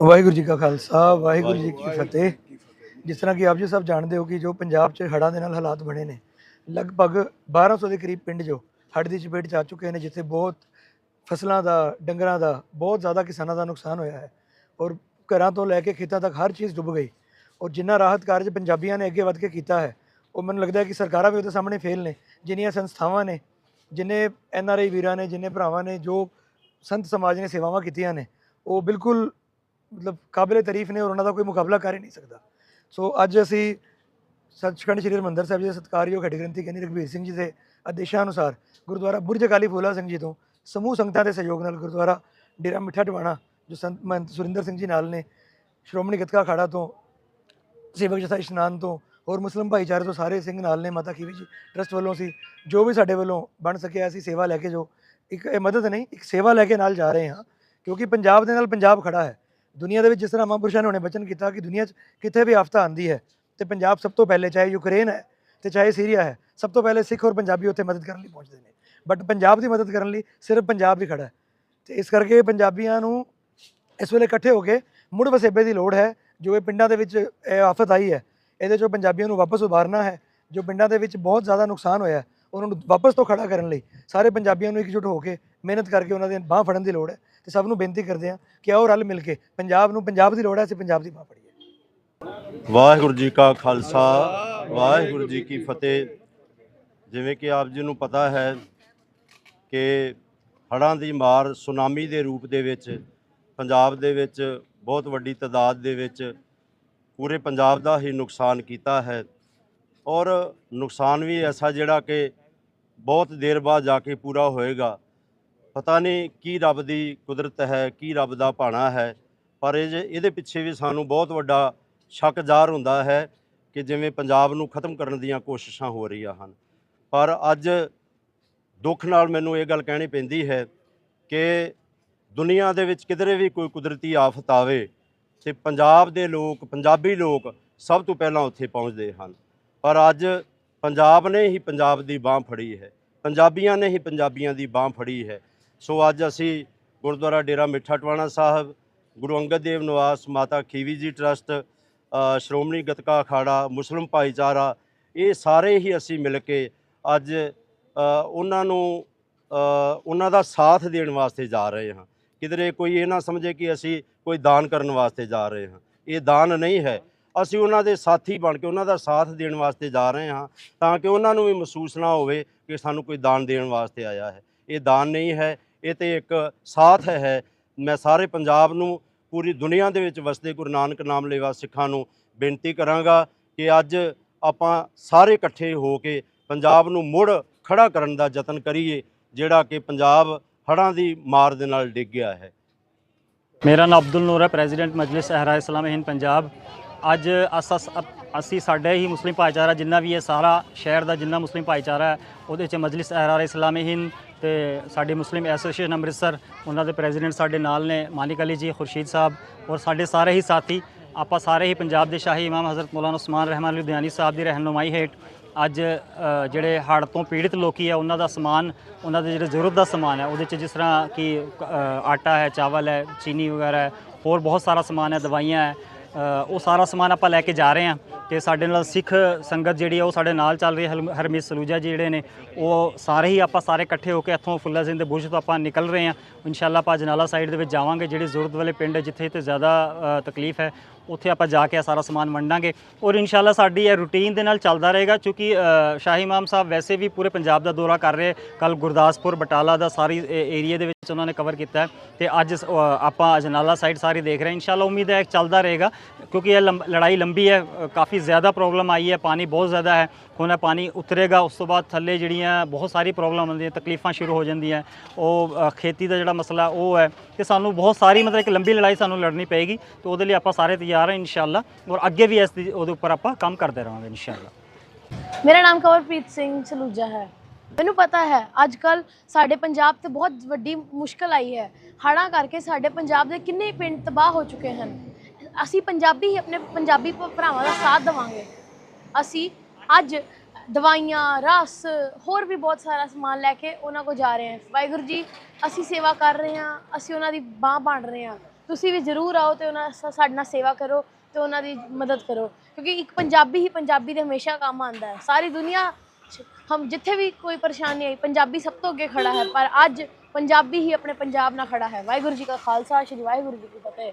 ਵਾਹਿਗੁਰੂ ਜੀ ਕਾ ਖਾਲਸਾ ਵਾਹਿਗੁਰੂ ਜੀ ਕੀ ਫਤਿਹ। ਜਿਸ ਤਰ੍ਹਾਂ ਕਿ ਆਪ ਜੀ ਸਭ ਜਾਣਦੇ ਹੋ ਕਿ ਜੋ ਪੰਜਾਬ 'ਚ ਹੜ੍ਹਾਂ ਦੇ ਨਾਲ ਹਾਲਾਤ ਬਣੇ ਨੇ ਲਗਭਗ 1200 ਦੇ ਕਰੀਬ ਪਿੰਡ ਜੋ ਹੜ੍ਹ ਦੀ ਚਪੇਟ 'ਚ ਆ ਚੁੱਕੇ ਨੇ ਜਿੱਥੇ ਬਹੁਤ ਫਸਲਾਂ ਦਾ ਡੰਗਰਾਂ ਦਾ ਬਹੁਤ ਜ਼ਿਆਦਾ ਕਿਸਾਨਾਂ ਦਾ ਨੁਕਸਾਨ ਹੋਇਆ ਹੈ ਔਰ ਘਰਾਂ ਤੋਂ ਲੈ ਕੇ ਖੇਤਾਂ ਤੱਕ ਹਰ ਚੀਜ਼ ਡੁੱਬ ਗਈ ਔਰ ਜਿੰਨਾ ਰਾਹਤ ਕਾਰਜ ਪੰਜਾਬੀਆਂ ਨੇ ਅੱਗੇ ਵੱਧ ਕੇ ਕੀਤਾ ਹੈ ਉਹ ਮੈਨੂੰ ਲੱਗਦਾ ਹੈ ਕਿ ਸਰਕਾਰਾਂ ਵੀ ਉਹਦੇ ਸਾਹਮਣੇ ਫੇਲ ਨੇ ਜਿੰਨੀਆਂ ਸੰਸਥਾਵਾਂ ਨੇ ਜਿੰਨੇ ਐਨ ਆਰ ਆਈ ਵੀਰਾਂ ਨੇ ਜਿੰਨੇ ਭਰਾਵਾਂ ਨੇ ਜੋ ਸੰਤ ਸਮਾਜ ਨੇ ਸੇਵਾਵਾਂ ਕੀਤੀਆਂ ਨੇ ਉਹ ਬਿਲਕੁਲ ਮਤਲਬ ਕਾਬਿਲੇ ਤਾਰੀਫ ਨੇ ਔਰ ਉਹਨਾਂ ਦਾ ਕੋਈ ਮੁਕਾਬਲਾ ਕਰ ਹੀ ਨਹੀਂ ਸਕਦਾ। ਸੋ ਅੱਜ ਅਸੀਂ ਸੱਚਖੰਡ ਸ੍ਰੀ ਹਰਿਮੰਦਰ ਸਾਹਿਬ ਜੀ ਦੇ ਸਤਿਕਾਰਯੋਗ ਹੈਡ ਗ੍ਰੰਥੀ ਗਿਆਨੀ ਰਘਬੀਰ ਸਿੰਘ ਜੀ ਦੇ ਆਦੇਸ਼ਾਂ ਅਨੁਸਾਰ ਗੁਰਦੁਆਰਾ ਬੁਰਜ ਅਕਾਲੀ ਫੂਲਾ ਸਿੰਘ ਜੀ ਤੋਂ ਸਮੂਹ ਸੰਗਤਾਂ ਦੇ ਸਹਿਯੋਗ ਨਾਲ ਗੁਰਦੁਆਰਾ ਡੇਰਾ ਮਿੱਠਾ ਟਵਾਣਾ, ਜੋ ਸੰਤ ਮਹੰਤ ਸੁਰਿੰਦਰ ਸਿੰਘ ਜੀ ਨਾਲ ਨੇ, ਸ਼੍ਰੋਮਣੀ ਗੱਤਕਾ ਅਖਾੜਾ ਤੋਂ, ਸੇਵਕ ਜਥਾ ਇਸ਼ਨਾਨ ਤੋਂ, ਹੋਰ ਮੁਸਲਮ ਭਾਈਚਾਰੇ ਤੋਂ ਸਾਰੇ ਸਿੰਘ ਨਾਲ ਨੇ, ਮਾਤਾ ਖੀਵੀ ਜੀ ਟਰਸਟ ਵੱਲੋਂ ਸੀ ਜੋ ਵੀ ਸਾਡੇ ਵੱਲੋਂ ਬਣ ਸਕਿਆ ਅਸੀਂ ਸੇਵਾ ਲੈ ਕੇ ਜੋ, ਇੱਕ ਇਹ ਮਦਦ ਨਹੀਂ, ਇੱਕ ਸੇਵਾ ਲੈ ਕੇ ਨਾਲ ਜਾ ਰਹੇ ਹਾਂ, ਕਿਉਂਕਿ ਪੰਜਾਬ ਦੇ ਨਾਲ ਪੰਜਾਬ ਖੜਾ ਹੈ। ਦੁਨੀਆ ਦੇ ਵਿੱਚ ਜਿਸ ਤਰ੍ਹਾਂ ਮਹਾਂਪੁਰਸ਼ਾਂ ਨੇ ਹੁਣੇ ਬਚਨ ਕੀਤਾ ਕਿ ਦੁਨੀਆ 'ਚ ਕਿਤੇ ਵੀ ਆਫਤ ਆਂਦੀ ਹੈ ਤੇ ਪੰਜਾਬ ਸਭ ਤੋਂ ਪਹਿਲੇ ਚਾਹੇ ਯੂਕਰੇਨ ਹੈ ਤੇ ਚਾਹੇ ਸੀਰੀਆ ਹੈ, ਸਭ ਤੋਂ ਪਹਿਲੇ ਸਿੱਖ ਔਰ ਪੰਜਾਬੀ ਉੱਥੇ ਮਦਦ ਕਰਨ ਲਈ ਪਹੁੰਚਦੇ ਨੇ। ਬਟ ਪੰਜਾਬ ਦੀ ਮਦਦ ਕਰਨ ਲਈ ਸਿਰਫ ਪੰਜਾਬ ਹੀ ਖੜਾ ਹੈ। ਤੇ ਇਸ ਕਰਕੇ ਪੰਜਾਬੀਆਂ ਨੂੰ ਇਸ ਵੇਲੇ ਇਕੱਠੇ ਹੋ ਕੇ ਮੁੜ ਵਸੇਬੇ ਦੀ ਲੋੜ ਹੈ, ਜੋ ਇਹ ਪਿੰਡਾਂ ਦੇ ਵਿੱਚ ਇਹ ਆਫਤ ਆਈ ਹੈ, ਇਹਦੇ ਚੋਂ ਪੰਜਾਬੀਆਂ ਨੂੰ ਵਾਪਸ ਉਭਾਰਨਾ ਹੈ, ਜੋ ਪਿੰਡਾਂ ਦੇ ਵਿੱਚ ਬਹੁਤ ਜ਼ਿਆਦਾ ਨੁਕਸਾਨ ਹੋਇਆ ਉਹਨਾਂ ਨੂੰ ਵਾਪਸ ਤੋਂ ਖੜਾ ਕਰਨ ਲਈ ਸਾਰੇ ਪੰਜਾਬੀਆਂ ਨੂੰ ਇਕਜੁੱਟ ਹੋ ਕੇ ਮਿਹਨਤ ਕਰਕੇ ਉਹਨਾਂ ਦੀ ਬਾਹ ਫੜਨ ਦੀ ਲੋੜ ਹੈ। ਤੇ ਸਭ ਨੂੰ ਬੇਨਤੀ ਕਰਦੇ ਹਾਂ ਕਿ ਆਓ ਰਲ ਮਿਲ ਕੇ ਪੰਜਾਬ ਨੂੰ, ਪੰਜਾਬ ਦੀ ਲੋੜ ਹੈ, ਅਸੀਂ ਪੰਜਾਬ ਦੀ ਬਾਹ ਫੜੀਏ ਵਾਹਿਗੁਰੂ ਜੀ ਕਾ ਖਾਲਸਾ, ਵਾਹਿਗੁਰੂ ਜੀ ਕੀ ਫਤਿਹ। ਜਿਵੇਂ ਕਿ ਆਪ ਜੀ ਨੂੰ ਪਤਾ ਹੈ ਕਿ ਹੜ੍ਹਾਂ ਦੀ ਮਾਰ ਸੁਨਾਮੀ ਦੇ ਰੂਪ ਦੇ ਵਿੱਚ, ਪੰਜਾਬ ਦੇ ਵਿੱਚ ਬਹੁਤ ਵੱਡੀ ਤਾਦਾਦ ਦੇ ਵਿੱਚ ਪੂਰੇ ਪੰਜਾਬ ਦਾ ਹੀ ਨੁਕਸਾਨ ਕੀਤਾ ਹੈ। ਔਰ ਨੁਕਸਾਨ ਵੀ ਐਸਾ ਜਿਹੜਾ ਕਿ ਬਹੁਤ ਦੇਰ ਬਾਅਦ ਜਾ ਕੇ ਪੂਰਾ ਹੋਏਗਾ। ਪਤਾ ਨਹੀਂ ਕੀ ਰੱਬ ਦੀ ਕੁਦਰਤ ਹੈ, ਕੀ ਰੱਬ ਦਾ ਭਾਣਾ ਹੈ, ਪਰ ਇਹ ਜੇ- ਇਹਦੇ ਪਿੱਛੇ ਵੀ ਸਾਨੂੰ ਬਹੁਤ ਵੱਡਾ ਸ਼ੱਕ ਜ਼ਾਹਰ ਹੁੰਦਾ ਹੈ ਕਿ ਜਿਵੇਂ ਪੰਜਾਬ ਨੂੰ ਖਤਮ ਕਰਨ ਦੀਆਂ ਕੋਸ਼ਿਸ਼ਾਂ ਹੋ ਰਹੀਆਂ ਹਨ। ਪਰ ਅੱਜ ਦੁੱਖ ਨਾਲ ਮੈਨੂੰ ਇਹ ਗੱਲ ਕਹਿਣੀ ਪੈਂਦੀ ਹੈ ਕਿ ਦੁਨੀਆ ਦੇ ਵਿੱਚ ਕਿਧਰੇ ਵੀ ਕੋਈ ਕੁਦਰਤੀ ਆਫਤ ਆਵੇ ਤੇ ਪੰਜਾਬ ਦੇ ਲੋਕ, ਪੰਜਾਬੀ ਲੋਕ ਸਭ ਤੋਂ ਪਹਿਲਾਂ ਉੱਥੇ ਪਹੁੰਚਦੇ ਹਨ। ਪਰ ਅੱਜ ਪੰਜਾਬ ਨੇ ਹੀ ਪੰਜਾਬ ਦੀ ਬਾਹ ਫੜੀ ਹੈ, ਪੰਜਾਬੀਆਂ ਨੇ ਹੀ ਪੰਜਾਬੀਆਂ ਦੀ ਬਾਹ ਫੜੀ ਹੈ। ਸੋ ਅੱਜ ਅਸੀਂ ਗੁਰਦੁਆਰਾ ਡੇਰਾ ਮਿੱਠਾ ਟਵਾਣਾ ਸਾਹਿਬ, ਗੁਰੂ ਅੰਗਦ ਦੇਵ ਨਿਵਾਸ, ਮਾਤਾ ਖੀਵੀ ਜੀ ਟਰਸਟ ਸ਼੍ਰੋਮਣੀ ਗੱਤਕਾ ਅਖਾੜਾ, ਮੁਸਲਿਮ ਭਾਈਚਾਰਾ, ਇਹ ਸਾਰੇ ਹੀ ਅਸੀਂ ਮਿਲ ਕੇ ਅੱਜ ਉਹਨਾਂ ਨੂੰ ਉਹਨਾਂ ਦਾ ਸਾਥ ਦੇਣ ਵਾਸਤੇ ਜਾ ਰਹੇ ਹਾਂ। ਕਿਧਰੇ ਕੋਈ ਇਹ ਨਾ ਸਮਝੇ ਕਿ ਅਸੀਂ ਕੋਈ ਦਾਨ ਕਰਨ ਵਾਸਤੇ ਜਾ ਰਹੇ ਹਾਂ। ਇਹ ਦਾਨ ਨਹੀਂ ਹੈ। ਅਸੀਂ ਉਹਨਾਂ ਦੇ ਸਾਥੀ ਬਣ ਕੇ ਉਹਨਾਂ ਦਾ ਸਾਥ ਦੇਣ ਵਾਸਤੇ ਜਾ ਰਹੇ ਹਾਂ, ਤਾਂ ਕਿ ਉਹਨਾਂ ਨੂੰ ਵੀ ਮਹਿਸੂਸ ਨਾ ਹੋਵੇ ਕਿ ਸਾਨੂੰ ਕੋਈ ਦਾਨ ਦੇਣ ਵਾਸਤੇ ਆਇਆ ਹੈ। ਇਹ ਦਾਨ ਨਹੀਂ ਹੈ। ਇਹ ਤੇ ਇੱਕ ਸਾਥ ਹੈ ਮੈਂ ਸਾਰੇ ਪੰਜਾਬ ਨੂੰ, ਪੂਰੀ ਦੁਨੀਆ ਦੇ ਵਿੱਚ ਵਸਦੇ ਗੁਰੂ ਨਾਨਕ ਨਾਮ ਲੇਵਾ ਸਿੱਖਾਂ ਨੂੰ ਬੇਨਤੀ ਕਰਾਂਗਾ ਕਿ ਅੱਜ ਆਪਾਂ ਸਾਰੇ ਇਕੱਠੇ ਹੋ ਕੇ ਪੰਜਾਬ ਨੂੰ ਮੁੜ ਖੜਾ ਕਰਨ ਦਾ ਯਤਨ ਕਰੀਏ, ਜਿਹੜਾ ਕਿ ਪੰਜਾਬ ਹੜ੍ਹਾਂ ਦੀ ਮਾਰ ਦੇ ਨਾਲ ਡਿੱਗ ਗਿਆ ਹੈ। ਮੇਰਾ ਨਾਮ ਅਬਦੁਲ ਨੂਰ ਹੈ, ਪ੍ਰੈਜ਼ੀਡੈਂਟ ਮਜਲਿਸ ਅਹਿਰਾ ਇਸਲਾਮ ਹਿੰਦ ਪੰਜਾਬ। ਅੱਜ ਅਸ- ਅਸੀਂ ਸਾਡੇ ਹੀ ਮੁਸਲਿਮ ਭਾਈਚਾਰਾ ਜਿੰਨਾ ਵੀ ਹੈ ਸਾਰਾ ਸ਼ਹਿਰ ਦਾ ਜਿੰਨਾ ਮੁਸਲਿਮ ਭਾਈਚਾਰਾ ਹੈ, ਉਹਦੇ 'ਚ ਮਜਲਿਸ ਅਹਿਰਾ ਇਸਲਾਮ ਹਿੰਦ ਤੇ ਸਾਡੀ ਮੁਸਲਿਮ ਐਸੋਸੀਏਸ਼ਨ ਅੰਮ੍ਰਿਤਸਰ, ਉਹਨਾਂ ਦੇ ਪ੍ਰੈਜ਼ੀਡੈਂਟ ਸਾਡੇ ਨਾਲ ਨੇ, ਮਾਨਿਕ ਅਲੀ ਜੀ, ਖੁਰਸ਼ੀਦ ਸਾਹਿਬ ਔਰ ਸਾਡੇ ਸਾਰੇ ਹੀ ਸਾਥੀ। ਆਪਾਂ ਸਾਰੇ ਹੀ ਪੰਜਾਬ ਦੇ ਸ਼ਾਹੀ ਇਮਾਮ ਹਜ਼ਰਤ ਮੌਲਾਨਾ ਉਸਮਾਨ ਰਹਿਮਾਨ ਲੁਧਿਆਣੀ ਸਾਹਿਬ ਦੀ ਰਹਿਨੁਮਾਈ ਹੇਠ ਅੱਜ ਜਿਹੜੇ ਹੜ੍ਹ ਤੋਂ ਪੀੜਿਤ ਲੋਕੀ ਆ, ਉਹਨਾਂ ਦਾ ਸਮਾਨ, ਉਹਨਾਂ ਦੇ ਜਿਹੜੇ ਜ਼ਰੂਰਤ ਦਾ ਸਮਾਨ ਹੈ, ਉਹਦੇ 'ਚ ਜਿਸ ਤਰ੍ਹਾਂ ਕਿ ਆਟਾ ਹੈ, ਚਾਵਲ ਹੈ, ਚੀਨੀ ਵਗੈਰਾ ਹੈ, ਹੋਰ ਬਹੁਤ ਸਾਰਾ ਸਮਾਨ ਹੈ, ਦਵਾਈਆਂ ਹੈ ਉਹ ਸਾਰਾ ਸਮਾਨ ਆਪਾਂ ਲੈ ਕੇ ਜਾ ਰਹੇ ਹਾਂ ਤੇ ਸਾਡੇ ਨਾਲ ਸਿੱਖ ਸੰਗਤ ਜਿਹੜੀ ਆ, ਉਹ ਸਾਡੇ ਨਾਲ ਚੱਲ ਰਹੀ ਹੈ। ਹਰਮੀਤ ਸਲੂਜਾ ਜੀ ਜਿਹੜੇ ਨੇ, ਉਹ ਸਾਰੇ ਹੀ ਆਪਾਂ ਸਾਰੇ ਇਕੱਠੇ ਹੋ ਕੇ ਇੱਥੋਂ ਫੁੱਲਾ ਸਿੰਘ ਦੇ ਬੁਰਜ ਤੋਂ ਆਪਾਂ ਨਿਕਲ ਰਹੇ ਹਾਂ। ਇਨਸ਼ਾਅੱਲਾ ਆਪਾਂ ਜਨਾਲਾ ਸਾਈਡ ਦੇ ਵਿੱਚ ਜਾਵਾਂਗੇ, ਜਿਹੜੇ ਜ਼ਰੂਰਤ ਵਾਲੇ ਪਿੰਡ ਜਿੱਥੇ ਤੇ ਜ਼ਿਆਦਾ ਤਕਲੀਫ ਹੈ ਉੱਥੇ ਆਪਾਂ ਜਾ ਕੇ ਇਹ ਸਾਰਾ ਸਮਾਨ ਵੰਡਾਂਗੇ ਔਰ ਇਨਸ਼ਾਅੱਲਾ ਸਾਡੀ ਇਹ ਰੂਟੀਨ ਦੇ ਨਾਲ ਚੱਲਦਾ ਰਹੇਗਾ ਕਿਉਂਕਿ ਸ਼ਾਹੀ ਇਮਾਮ ਸਾਹਿਬ ਵੈਸੇ ਵੀ ਪੂਰੇ ਪੰਜਾਬ ਦਾ ਦੌਰਾ ਕਰ ਰਹੇ ਕੱਲ ਗੁਰਦਾਸਪੁਰ, ਬਟਾਲਾ ਦਾ ਸਾਰੀ ਏਰੀਆ ਦੇ ਵਿੱਚ ਉਹਨਾਂ ਨੇ ਕਵਰ ਕੀਤਾ ਹੈ ਤੇ ਅੱਜ ਸ- ਆਪਾਂ ਅਜਨਾਲਾ ਸਾਈਡ ਸਾਰੀ ਦੇਖ ਰਹੇ ਹਾਂ। ਇਨਸ਼ਾਅੱਲਾ ਉਮੀਦ ਹੈ ਚੱਲਦਾ ਰਹੇਗਾ ਕਿਉਂਕਿ ਇਹ ਲੰਬ- ਲੜਾਈ ਲੰਬੀ ਹੈ ਕਾਫੀ ਜ਼ਿਆਦਾ ਪ੍ਰੋਬਲਮ ਆਈ ਹੈ, ਪਾਣੀ ਬਹੁਤ ਜ਼ਿਆਦਾ ਹੈ, ਹੁਣ ਪਾਣੀ ਉਤਰੇਗਾ, ਉਸ ਤੋਂ ਬਾਅਦ ਥੱਲੇ ਜਿਹੜੀਆਂ ਬਹੁਤ ਸਾਰੀ ਪ੍ਰੋਬਲਮ ਆਉਂਦੀਆਂ, ਤਕਲੀਫਾਂ ਸ਼ੁਰੂ ਹੋ ਜਾਂਦੀਆਂ, ਉਹ ਖੇਤੀ ਦਾ ਜਿਹੜਾ ਮਸਲਾ ਉਹ ਹੈ ਕਿ ਸਾਨੂੰ ਬਹੁਤ ਸਾਰੀ ਮਤਲਬ ਇੱਕ ਲੰਬੀ ਲੜਾਈ ਸਾਨੂੰ ਲੜਨੀ ਪਏਗੀ ਤੇ ਉਹਦੇ ਲਈ ਆਪਾਂ ਸਾਰੇ ਤਿਆਰ ਹਾਂ ਇਨਸ਼ਾਅੱਲਾ, ਔਰ ਅੱਗੇ ਵੀ ਇਸ ਦੀ, ਉਹਦੇ ਉੱਪਰ ਆਪਾਂ ਕੰਮ ਕਰਦੇ ਰਹਾਂਗੇ ਇਨਸ਼ਾਅੱਲਾ। ਮੇਰਾ ਨਾਮ ਕਵਰਪ੍ਰੀਤ ਸਿੰਘ ਸਲੂਜਾ ਹੈ। ਮੈਨੂੰ ਪਤਾ ਹੈ ਅੱਜ ਕੱਲ ਸਾਡੇ ਪੰਜਾਬ ਤੇ ਬਹੁਤ ਵੱਡੀ ਮੁਸ਼ਕਲ ਆਈ ਹੈ। ਹੜ੍ਹਾਂ ਕਰਕੇ ਸਾਡੇ ਪੰਜਾਬ ਦੇ ਕਿੰਨੇ ਪਿੰਡ ਤਬਾਹ ਹੋ ਚੁੱਕੇ ਹਨ। ਅਸੀਂ ਪੰਜਾਬੀ ਹੀ ਆਪਣੇ ਪੰਜਾਬੀ ਭਰਾਵਾਂ ਦਾ ਸਾਥ ਦੇਵਾਂਗੇ। ਅਸੀਂ ਅੱਜ ਦਵਾਈਆਂ, ਰਸ, ਹੋਰ ਵੀ ਬਹੁਤ ਸਾਰਾ ਸਮਾਨ ਲੈ ਕੇ ਉਹਨਾਂ ਕੋ ਜਾ ਰਹੇ ਹਾਂ। ਵਾਹਿਗੁਰੂ ਜੀ, ਅਸੀਂ ਸੇਵਾ ਕਰ ਰਹੇ ਹਾਂ, ਅਸੀਂ ਉਹਨਾਂ ਦੀ ਬਾਹ ਬਣ ਰਹੇ ਹਾਂ। ਤੁਸੀਂ ਵੀ ਜ਼ਰੂਰ ਆਓ ਤੇ ਉਹਨਾਂ ਸਾ- ਸਾਡੇ ਨਾਲ ਸੇਵਾ ਕਰੋ ਤੇ ਉਹਨਾਂ ਦੀ ਮਦਦ ਕਰੋ। ਕਿਉਂਕਿ ਇੱਕ ਪੰਜਾਬੀ ਹੀ ਪੰਜਾਬੀ ਦੇ ਹਮੇਸ਼ਾ ਕੰਮ ਆਉਂਦਾ ਹੈ। ਸਾਰੀ ਦੁਨੀਆ 'ਚ ਹਮ ਜਿੱਥੇ ਵੀ ਕੋਈ ਪਰੇਸ਼ਾਨੀ ਆਈ, ਪੰਜਾਬੀ ਸਭ ਤੋਂ ਅੱਗੇ ਖੜਾ ਹੈ। ਪਰ ਅੱਜ ਪੰਜਾਬੀ ਹੀ ਆਪਣੇ ਪੰਜਾਬ ਨਾਲ ਖੜਾ ਹੈ। ਵਾਹਿਗੁਰੂ ਜੀ ਕਾ ਖਾਲਸਾ, ਸ਼੍ਰੀ ਵਾਹਿਗੁਰੂ ਜੀ ਕੀ ਫਤਿਹ।